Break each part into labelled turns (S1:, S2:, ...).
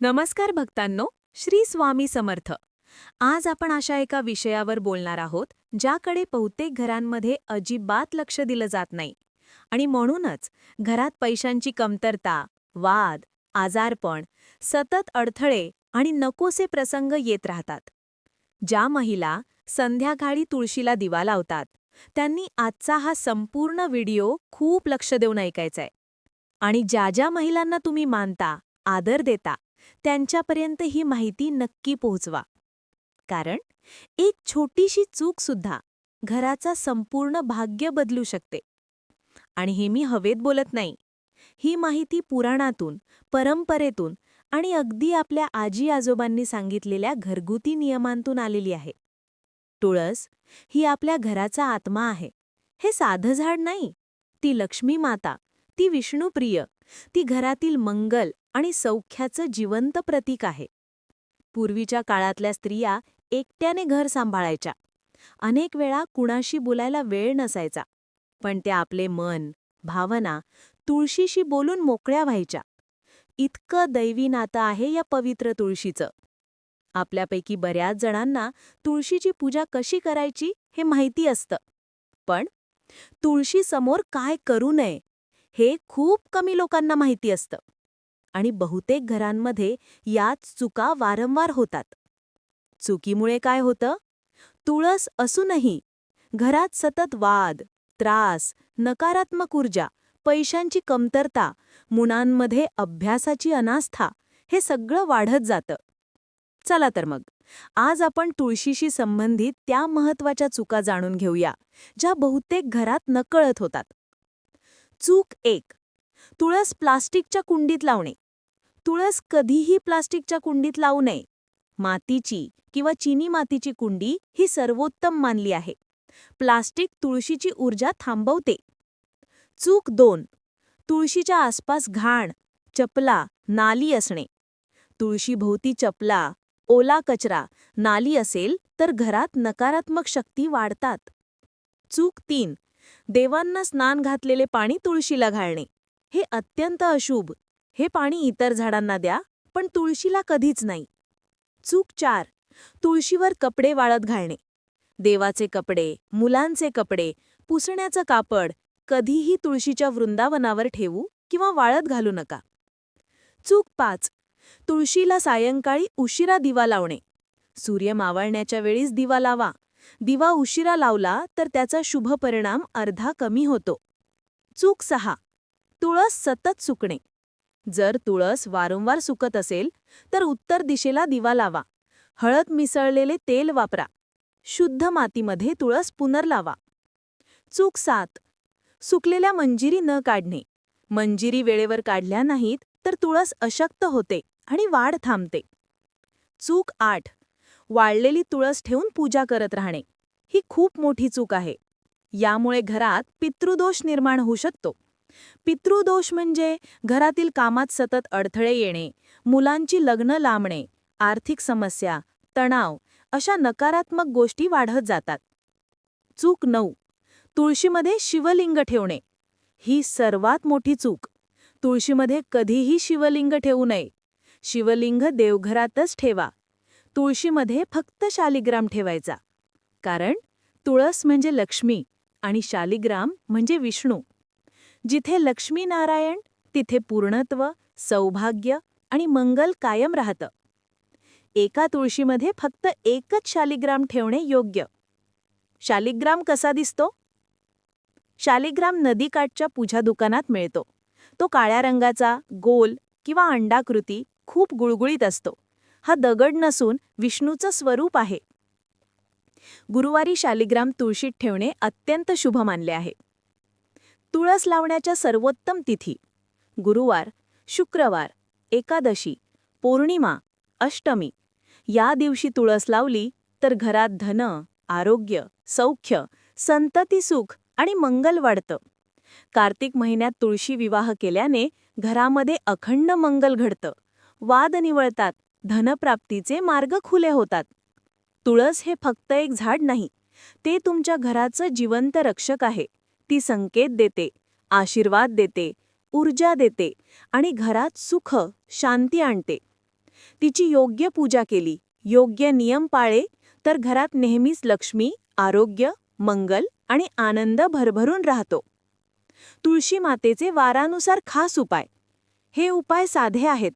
S1: नमस्कार भक्तांनो श्री स्वामी समर्थ. आज आपण अशा एका विषयावर बोलणार आहोत ज्याकडे बहुतेक घरांमध्ये अजिबात लक्ष दिलं जात नाही. आणि म्हणूनच घरात पैशांची कमतरता वाद आजारपण सतत अडथळे आणि नकोसे प्रसंग येत राहतात. ज्या महिला संध्याकाळी तुळशीला दिवा लावतात त्यांनी आजचा हा संपूर्ण व्हिडिओ खूप लक्ष देऊन ऐकायचाय. आणि ज्या ज्या महिलांना तुम्ही मानता आदर देता त्यांच्यापर्यंत ही माहिती नक्की पोहोचवा. कारण एक छोटीशी चूक सुद्धा घराचा संपूर्ण भाग्य बदलू शकते. आणि हे मी हवेत बोलत नाही. ही माहिती पुराणातून परंपरेतून आणि अगदी आपल्या आजी आजोबांनी सांगितलेल्या घरगुती नियमांतून आलेली आहे. तुळस ही आपल्या घराचा आत्मा आहे. हे साधं झाड नाही. ती लक्ष्मी माता ती विष्णुप्रिय ती घरातील मंगल आणि सौख्याचं जिवंत प्रतीक आहे. पूर्वीच्या काळातल्या स्त्रिया एकट्याने घर सांभाळायच्या. अनेक वेळा कुणाशी बोलायला वेळ नसायचा. पण त्या आपले मन भावना तुळशीशी बोलून मोकळ्या व्हायच्या. इतकं दैवी नातं आहे या पवित्र तुळशीचं. आपल्यापैकी बऱ्याच जणांना तुळशीची पूजा कशी करायची हे माहिती असतं. पण तुळशीसमोर काय करू नये हे खूप कमी लोकांना माहिती असतं. आणि बहुतेक घरांमध्ये याच चुका वारंवार होतात. चुकीमुळे काय होतं? तुळस असूनही घरात सतत वाद त्रास नकारात्मक ऊर्जा पैशांची कमतरता मुलांमध्ये अभ्यासाची अनास्था हे सगळं वाढत जातं. चला तर मग आज आपण तुळशीशी संबंधित त्या महत्त्वाच्या चुका जाणून घेऊया ज्या बहुतेक घरात नकळत होतात. चूक एक तुळस प्लास्टिकच्या कुंडीत लावणे. तुळस कधीही प्लास्टिकच्या कुंडीत लावू नये. मातीची किंवा चिनी मातीची कुंडी ही सर्वोत्तम मानली आहे. प्लास्टिक तुळशीची ऊर्जा थांबवते. चूक दोन. तुळशीच्या आसपास घाण चपला नाली असणे. तुळशीभोवती चपला ओला कचरा नाली असेल तर घरात नकारात्मक शक्ती वाढतात. चूक तीन. देवांना स्नान घातलेले पाणी तुळशीला घालणे. हे अत्यंत अशुभ. हे पाणी इतर झाडांना द्या पण तुळशीला कधीच नाही. चूक चार. तुळशीवर कपडे वाळत घालणे. देवाचे कपडे मुलांचे कपडे पुसण्याचं कापड कधीही तुळशीच्या वृंदावनावर ठेवू किंवा वाळत घालू नका. चूक पाच. तुळशीला सायंकाळी उशिरा दिवा लावणे. सूर्य मावळण्याच्या वेळीच दिवा लावा. दिवा उशिरा लावला तर त्याचा शुभ परिणाम अर्धा कमी होतो. चूक सहा. तुळस सतत सुकणे. जर तुळस वारंवार सुकत असेल तर उत्तर दिशेला दिवा लावा. हळद मिसळलेले तेल वापरा. शुद्ध मातीमध्ये तुळस पुनर्लावा. चूक सात. सुकलेल्या मंजिरी न काढणे. मंजिरी वेळेवर काढल्या नाहीत तर तुळस अशक्त होते आणि वाढ थांबते. चूक आठ. वाळलेली तुळस ठेवून पूजा करत राहणे. ही खूप मोठी चूक आहे. यामुळे घरात पितृदोष निर्माण होऊ शकतो. पितृदोष म्हणजे घरातील कामात सतत अडथळे येणे मुलांची लग्न लांबणे आर्थिक समस्या तणाव अशा नकारात्मक गोष्टी वाढत जातात. चूक नऊ. तुळशीमध्ये शिवलिंग ठेवणे. ही सर्वात मोठी चूक. तुळशीमध्ये कधीही शिवलिंग ठेवू नये. शिवलिंग देवघरातच ठेवा. तुळशीमध्ये फक्त शालिग्राम ठेवायचा. कारण तुळस म्हणजे लक्ष्मी आणि शालिग्राम म्हणजे विष्णू. जिथे लक्ष्मीनारायण तिथे पूर्णत्व सौभाग्य आणि मंगल कायम राहतं. एका तुळशीमध्ये फक्त एकच शालिग्राम ठेवणे योग्य. शालिग्राम कसा दिसतो? शालिग्राम नदीकाठच्या पूजा दुकानात मिळतो. तो काळ्या रंगाचा गोल किंवा अंडाकृती खूप गुळगुळीत असतो. हा दगड नसून विष्णूचं स्वरूप आहे. गुरुवारी शालिग्राम तुळशीत ठेवणे अत्यंत शुभ मानले आहे. तुळस लावण्याच्या सर्वोत्तम तिथी. गुरुवार शुक्रवार एकादशी पौर्णिमा अष्टमी. या दिवशी तुळस लावली तर घरात धन आरोग्य सौख्य संतती सुख आणि मंगल वाढतं. कार्तिक महिन्यात तुळशी विवाह केल्याने घरामध्ये अखंड मंगल घडतं. वाद निवळतात धनप्राप्तीचे मार्ग खुले होतात. तुळस हे फक्त एक झाड नाही ते तुमच्या घराचं जिवंत रक्षक आहे. ती संकेत देते आशीर्वाद देते ऊर्जा देते आणि घरात सुख शांती आणते. तिची योग्य पूजा केली योग्य नियम पाळे तर घरात नेहमीच लक्ष्मी आरोग्य मंगल आणि आनंद भरभरून राहतो. तुळशी मातेचे वारानुसार खास उपाय. हे उपाय साधे आहेत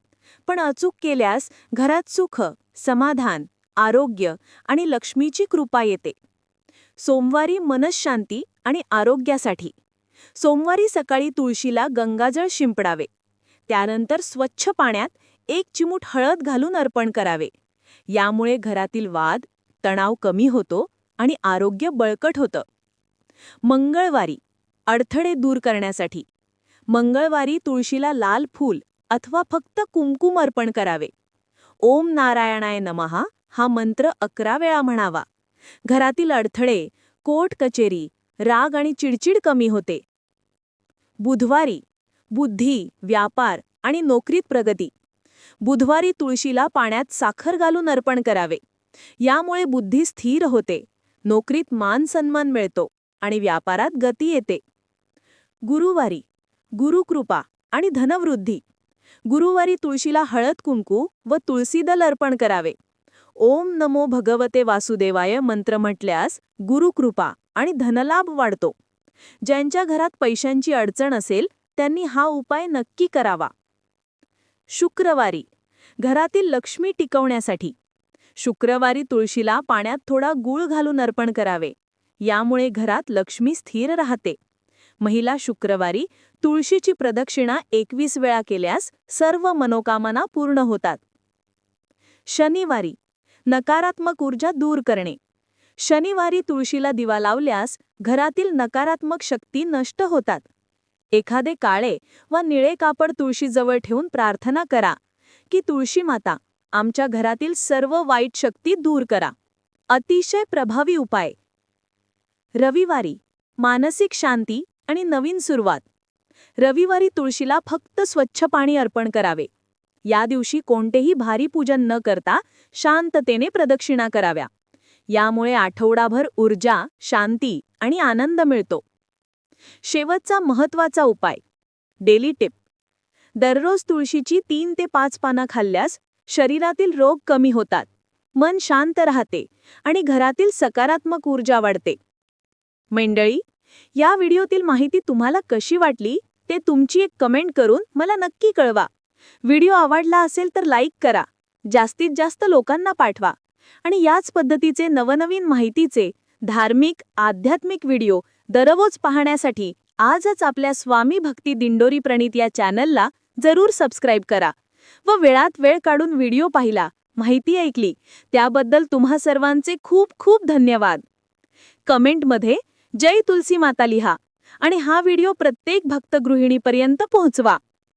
S1: पण अचूक केल्यास घरात सुख समाधान आरोग्य आणि लक्ष्मीची कृपा येते. सोमवारी मनशांती आणि आरोग्यासाठी. सोमवारी सकाळी तुळशीला गंगाजळ शिंपडावे. त्यानंतर स्वच्छ पाण्यात एक चिमूट हळद घालून अर्पण करावे. यामुळे घरातील वाद तणाव कमी होतो आणि आरोग्य बळकट होतं. मंगळवारी अडथळे दूर करण्यासाठी. मंगळवारी तुळशीला लाल फूल अथवा फक्त कुंकुम अर्पण करावे. ओम नारायणाय नमहा हा मंत्र अकरा वेळा म्हणावा. घरातील अडथळे कोर्ट कचेरी राग आणि चिडचिड कमी होते. बुधवारी बुद्धी व्यापार आणि नोकरीत प्रगती. बुधवारी तुळशीला पाण्यात साखर घालून अर्पण करावे. यामुळे बुद्धी स्थिर होते. नोकरीत मान सन्मान मिळतो आणि व्यापारात गती येते. गुरुवारी गुरुकृपा आणि धनवृद्धी. गुरुवारी तुळशीला हळद कुंकू व तुळसीदल अर्पण करावे. ओम नमो भगवते वासुदेवाय मंत्र म्हटल्यास गुरुकृपा आणि धनलाभ वाढतो. ज्यांच्या घरात पैशांची अडचण असेल त्यांनी हा उपाय नक्की करावा. शुक्रवारी घरातील लक्ष्मी टिकवण्यासाठी. शुक्रवारी तुळशीला पाण्यात थोडा गूळ घालून अर्पण करावे. यामुळे घरात लक्ष्मी स्थिर राहते. महिला शुक्रवारी तुळशीची प्रदक्षिणा एकवीस वेळा केल्यास सर्व मनोकामना पूर्ण होतात. शनिवारी नकारात्मक ऊर्जा दूर करणे. शनिवारी तुळशीला दिवा लावल्यास घरातील नकारात्मक शक्ती नष्ट होतात. एखादे काळे व निळे कापड तुळशीजवळ ठेवून प्रार्थना करा की तुळशी माता आमच्या घरातील सर्व वाईट शक्ती दूर करा. अतिशय प्रभावी उपाय. रविवारी मानसिक शांती आणि नवीन सुरुवात. रविवारी तुळशीला फक्त स्वच्छ पाणी अर्पण करावे. या दिवशी कोणतेही भारी पूजन न करता शांततेने प्रदक्षिणा कराव्या. यामुळे आठवडाभर ऊर्जा शांती आणि आनंद मिळतो. शेवटचा महत्त्वाचा उपाय. Daily tip. दररोज तुळशीची तीन ते पाच पानं खाल्ल्यास शरीरातील रोग कमी होतात. मन शांत राहते आणि घरातील सकारात्मक ऊर्जा वाढते. मंडळी या व्हिडिओतील माहिती तुम्हाला कशी वाटली ते तुमची एक कमेंट करून मला नक्की कळवा. व्हिडिओ आवडला असेल तर लाईक करा. जास्तीत जास्त लोकांना पाठवा. आणि याच पद्धतीचे नवनवीन माहितीचे धार्मिक आध्यात्मिक व्हिडिओ दररोज पाहण्यासाठी आजच आपल्या स्वामी भक्ती दिंडोरी प्रणित या चॅनलला जरूर सबस्क्राईब करा व वेळात वेळ काढून व्हिडिओ पाहिला माहिती ऐकली त्याबद्दल तुम्हा सर्वांचे खूप खूप धन्यवाद. कमेंटमध्ये जय तुलसी माता लिहा आणि हा व्हिडिओ प्रत्येक भक्त गृहिणीपर्यंत पोहोचवा.